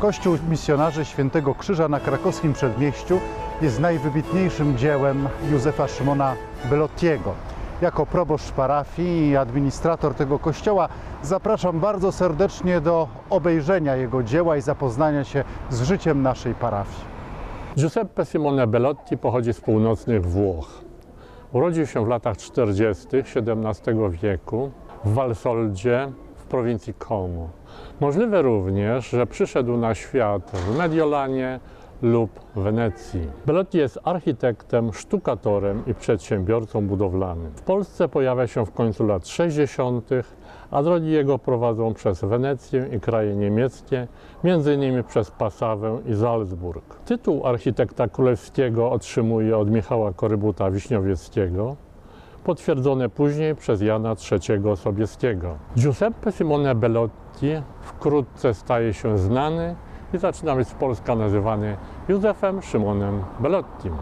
Kościół Misjonarzy Świętego Krzyża na krakowskim przedmieściu jest najwybitniejszym dziełem Józefa Szymona Belottiego. Jako proboszcz parafii i administrator tego kościoła zapraszam bardzo serdecznie do obejrzenia jego dzieła i zapoznania się z życiem naszej parafii. Giuseppe Simone Bellotti pochodzi z północnych Włoch. Urodził się w latach 40. XVII wieku w Valsoldzie w prowincji Como. Możliwe również, że przyszedł na świat w Mediolanie lub Wenecji. Bellotti jest architektem, sztukatorem i przedsiębiorcą budowlanym. W Polsce pojawia się w końcu lat 60., a drogi jego prowadzą przez Wenecję i kraje niemieckie, m.in. przez Passawę i Salzburg. Tytuł architekta królewskiego otrzymuje od Michała Korybuta Wiśniowieckiego, potwierdzone później przez Jana III Sobieskiego. Giuseppe Simone Bellotti wkrótce staje się znany i zaczyna być z Polska nazywany Józefem Szymonem Bellottim.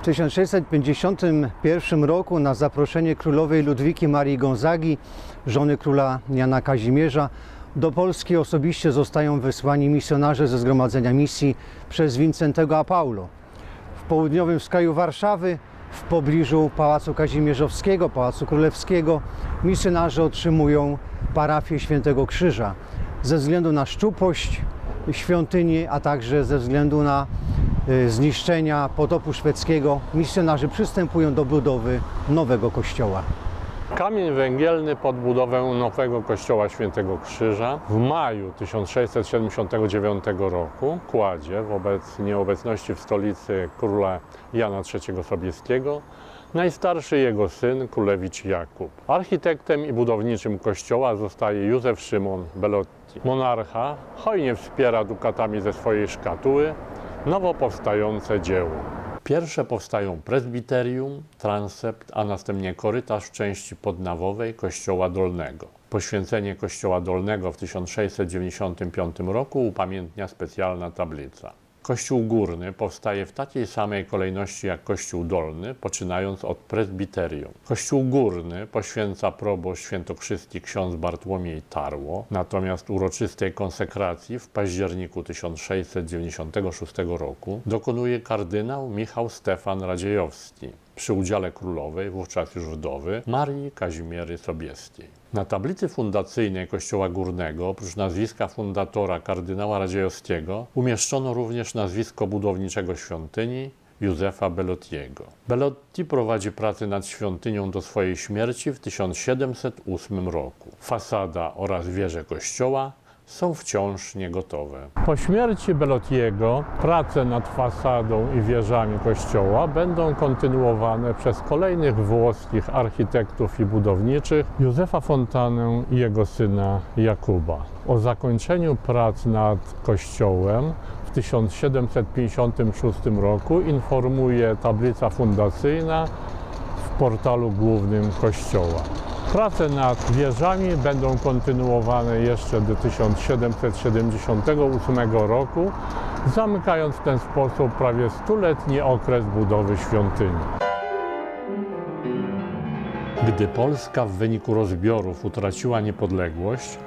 W 1651 roku na zaproszenie królowej Ludwiki Marii Gonzagi, żony króla Jana Kazimierza, do Polski osobiście zostają wysłani misjonarze ze Zgromadzenia Misji przez Wincentego a Paulo. W południowym skraju Warszawy, w pobliżu Pałacu Kazimierzowskiego, Pałacu Królewskiego, misjonarze otrzymują parafię Świętego Krzyża ze względu na szczupłość świątyni, a także ze względu na y, zniszczenia potopu szwedzkiego, misjonarze przystępują do budowy nowego kościoła. Kamień węgielny pod budowę nowego kościoła Świętego Krzyża w maju 1679 roku kładzie wobec nieobecności w stolicy króla Jana III Sobieskiego najstarszy jego syn Królewicz Jakub. Architektem i budowniczym kościoła zostaje Józef Szymon Bellotti. Monarcha hojnie wspiera dukatami ze swojej szkatuły nowo powstające dzieło. Pierwsze powstają prezbiterium, transept, a następnie korytarz części podnawowej Kościoła Dolnego. Poświęcenie Kościoła Dolnego w 1695 roku upamiętnia specjalna tablica. Kościół górny powstaje w takiej samej kolejności jak Kościół dolny, poczynając od prezbiterium. Kościół górny poświęca proboszcz świętokrzyski ksiądz Bartłomiej Tarło, natomiast uroczystej konsekracji w październiku 1696 roku dokonuje kardynał Michał Stefan Radziejowski przy udziale królowej, wówczas już wdowy, Marii Kazimiery Sobieskiej. Na tablicy fundacyjnej Kościoła Górnego, oprócz nazwiska fundatora kardynała Radziejowskiego, umieszczono również nazwisko budowniczego świątyni Józefa Bellottiego. Bellotti prowadzi prace nad świątynią do swojej śmierci w 1708 roku. Fasada oraz wieże kościoła są wciąż niegotowe. Po śmierci Bellottiego prace nad fasadą i wieżami kościoła będą kontynuowane przez kolejnych włoskich architektów i budowniczych Józefa Fontanę i jego syna Jakuba. O zakończeniu prac nad kościołem w 1756 roku informuje tablica fundacyjna w portalu głównym kościoła. Prace nad wieżami będą kontynuowane jeszcze do 1778 roku, zamykając w ten sposób prawie stuletni okres budowy świątyni. Gdy Polska w wyniku rozbiorów utraciła niepodległość,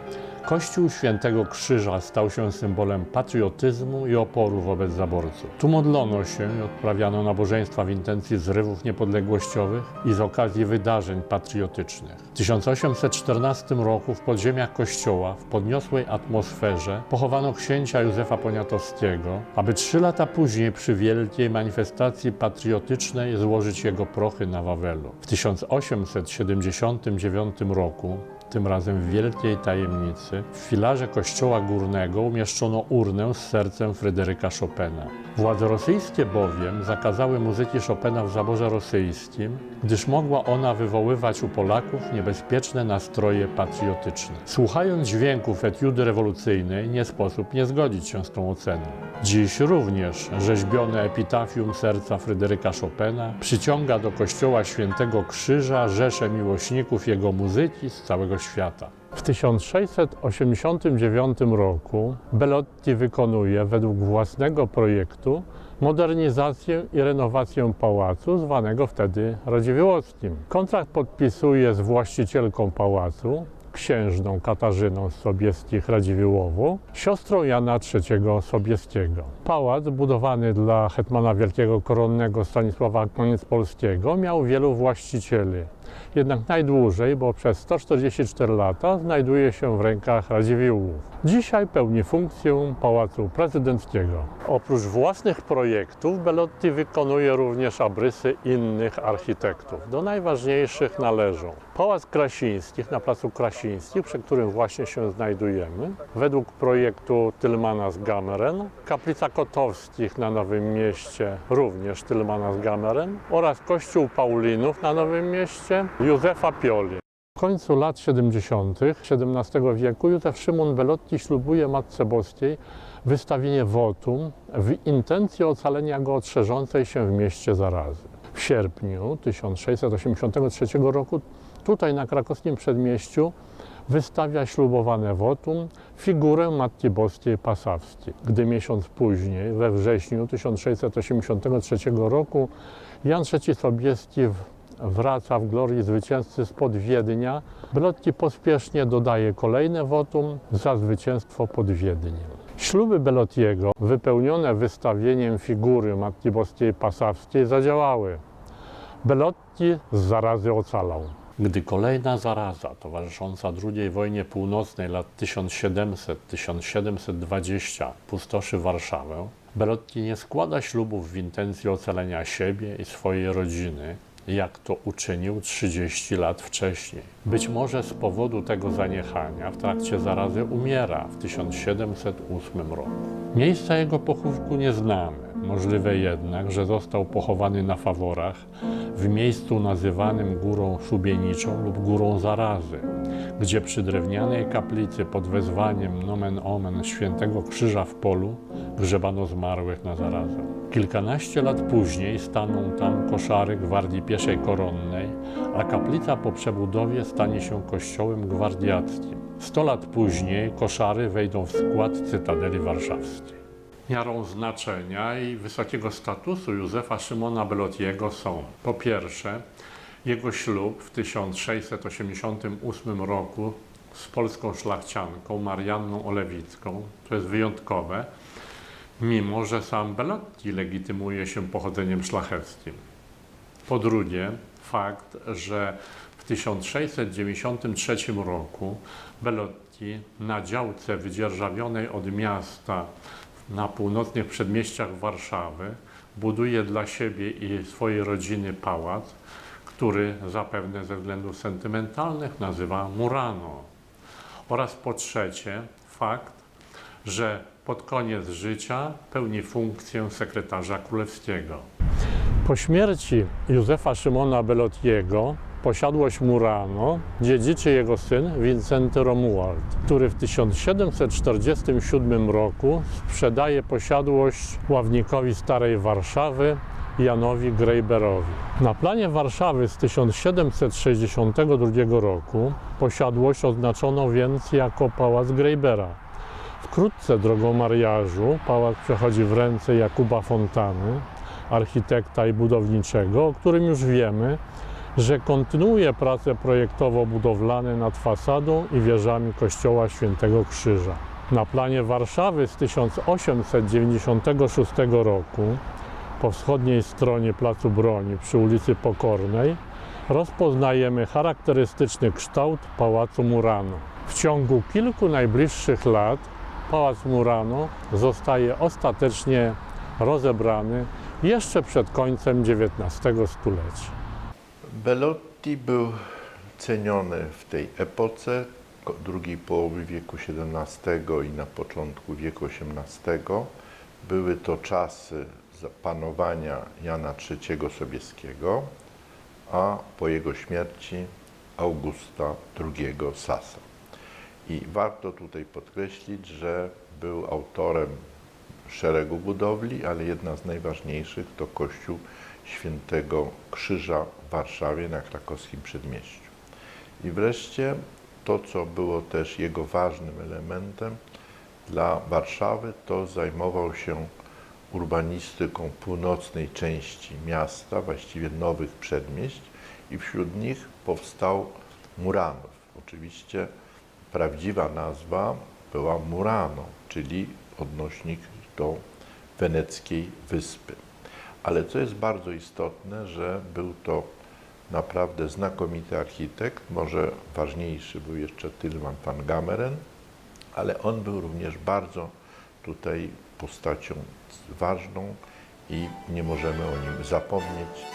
Kościół Świętego Krzyża stał się symbolem patriotyzmu i oporu wobec zaborców. Tu modlono się i odprawiano nabożeństwa w intencji zrywów niepodległościowych i z okazji wydarzeń patriotycznych. W 1814 roku w podziemiach kościoła w podniosłej atmosferze pochowano księcia Józefa Poniatowskiego, aby trzy lata później przy wielkiej manifestacji patriotycznej złożyć jego prochy na Wawelu. W 1879 roku tym razem w wielkiej tajemnicy, w filarze kościoła górnego umieszczono urnę z sercem Fryderyka Chopina. Władze rosyjskie bowiem zakazały muzyki Chopina w zaborze rosyjskim, gdyż mogła ona wywoływać u Polaków niebezpieczne nastroje patriotyczne. Słuchając dźwięków etiudy rewolucyjnej, nie sposób nie zgodzić się z tą oceną. Dziś również rzeźbione epitafium serca Fryderyka Chopina przyciąga do kościoła Świętego Krzyża rzesze miłośników jego muzyki z całego świata. W 1689 roku Bellotti wykonuje według własnego projektu modernizację i renowację pałacu, zwanego wtedy Radziwiłłowskim. Kontrakt podpisuje z właścicielką pałacu, księżną Katarzyną z Sobieskich Radziwiłłowu, siostrą Jana III Sobieskiego. Pałac budowany dla hetmana wielkiego koronnego Stanisława Koniec-Polskiego miał wielu właścicieli. Jednak najdłużej, bo przez 144 lata znajduje się w rękach Radziwiłłów. Dzisiaj pełni funkcję Pałacu Prezydenckiego. Oprócz własnych projektów Belotti wykonuje również abrysy innych architektów. Do najważniejszych należą Pałac Krasińskich na Placu Krasińskich, przy którym właśnie się znajdujemy, według projektu Tylmana z Gameren, Kaplica Kotowskich na Nowym Mieście, również Tylmana z Gameren oraz Kościół Paulinów na Nowym Mieście Józefa Pioli. W końcu lat 70. XVII wieku Józef Szymon Belotti ślubuje Matce Boskiej wystawienie wotum w intencji ocalenia go od szerzącej się w mieście zarazy. W sierpniu 1683 roku tutaj na krakowskim przedmieściu wystawia ślubowane wotum figurę Matki Boskiej Pasawskiej. Gdy miesiąc później, we wrześniu 1683 roku, Jan III Sobieski w- wraca w glorii zwycięzcy spod Wiednia, Belotti pospiesznie dodaje kolejne wotum za zwycięstwo pod Wiedniem. Śluby Belottiego, wypełnione wystawieniem figury Matki Boskiej Pasawskiej, zadziałały. Belotti z zarazy ocalał. Gdy kolejna zaraza towarzysząca II wojnie północnej lat 1700-1720 pustoszy Warszawę, Belotti nie składa ślubów w intencji ocalenia siebie i swojej rodziny, jak to uczynił 30 lat wcześniej. Być może z powodu tego zaniechania w trakcie zarazy umiera w 1708 roku. Miejsca jego pochówku nie znamy. Możliwe jednak, że został pochowany na Faworach, w miejscu nazywanym Górą Szubieniczą lub Górą Zarazy, gdzie przy drewnianej kaplicy pod wezwaniem nomen omen Świętego Krzyża w Polu grzebano zmarłych na zarazę. Kilkanaście lat później staną tam koszary Gwardii Pieszej Koronnej, a kaplica po przebudowie stanie się kościołem gwardiackim. Sto lat później koszary wejdą w skład Cytadeli Warszawskiej. Miarą znaczenia i wysokiego statusu Józefa Szymona Belottiego są po pierwsze jego ślub w 1688 roku z polską szlachcianką Marianną Olewicką, to jest wyjątkowe, mimo że sam Belotti legitymuje się pochodzeniem szlacheckim. Po drugie, fakt, że w 1693 roku Belotti na działce wydzierżawionej od miasta na północnych przedmieściach Warszawy buduje dla siebie i swojej rodziny pałac, który zapewne ze względów sentymentalnych nazywa Murano. Oraz po trzecie, fakt, że pod koniec życia pełni funkcję sekretarza królewskiego. Po śmierci Józefa Szymona Belottiego posiadłość Murano dziedziczy jego syn Wincenty Romuald, który w 1747 roku sprzedaje posiadłość ławnikowi Starej Warszawy Janowi Grejberowi. Na planie Warszawy z 1762 roku posiadłość oznaczono więc jako Pałac Grejbera. Wkrótce drogą mariażu pałac przechodzi w ręce Jakuba Fontany, architekta i budowniczego, o którym już wiemy, że kontynuuje prace projektowo-budowlane nad fasadą i wieżami kościoła Świętego Krzyża. Na planie Warszawy z 1896 roku po wschodniej stronie Placu Broni przy ulicy Pokornej rozpoznajemy charakterystyczny kształt Pałacu Murano. W ciągu kilku najbliższych lat Pałac Murano zostaje ostatecznie rozebrany jeszcze przed końcem XIX stulecia. Belotti był ceniony w tej epoce drugiej połowy wieku XVII i na początku wieku XVIII. Były to czasy za panowania Jana III Sobieskiego, a po jego śmierci Augusta II Sasa. I warto tutaj podkreślić, że był autorem szeregu budowli, ale jedna z najważniejszych to Kościół Świętego Krzyża w Warszawie na krakowskim przedmieściu. I wreszcie to, co było też jego ważnym elementem dla Warszawy, to zajmował się urbanistyką północnej części miasta, właściwie nowych przedmieść i wśród nich powstał Muranów. Oczywiście prawdziwa nazwa była Murano, czyli odnośnik do weneckiej wyspy. Ale co jest bardzo istotne, że był to naprawdę znakomity architekt, może ważniejszy był jeszcze Tilman van Gameren, ale on był również bardzo tutaj postacią ważną i nie możemy o nim zapomnieć.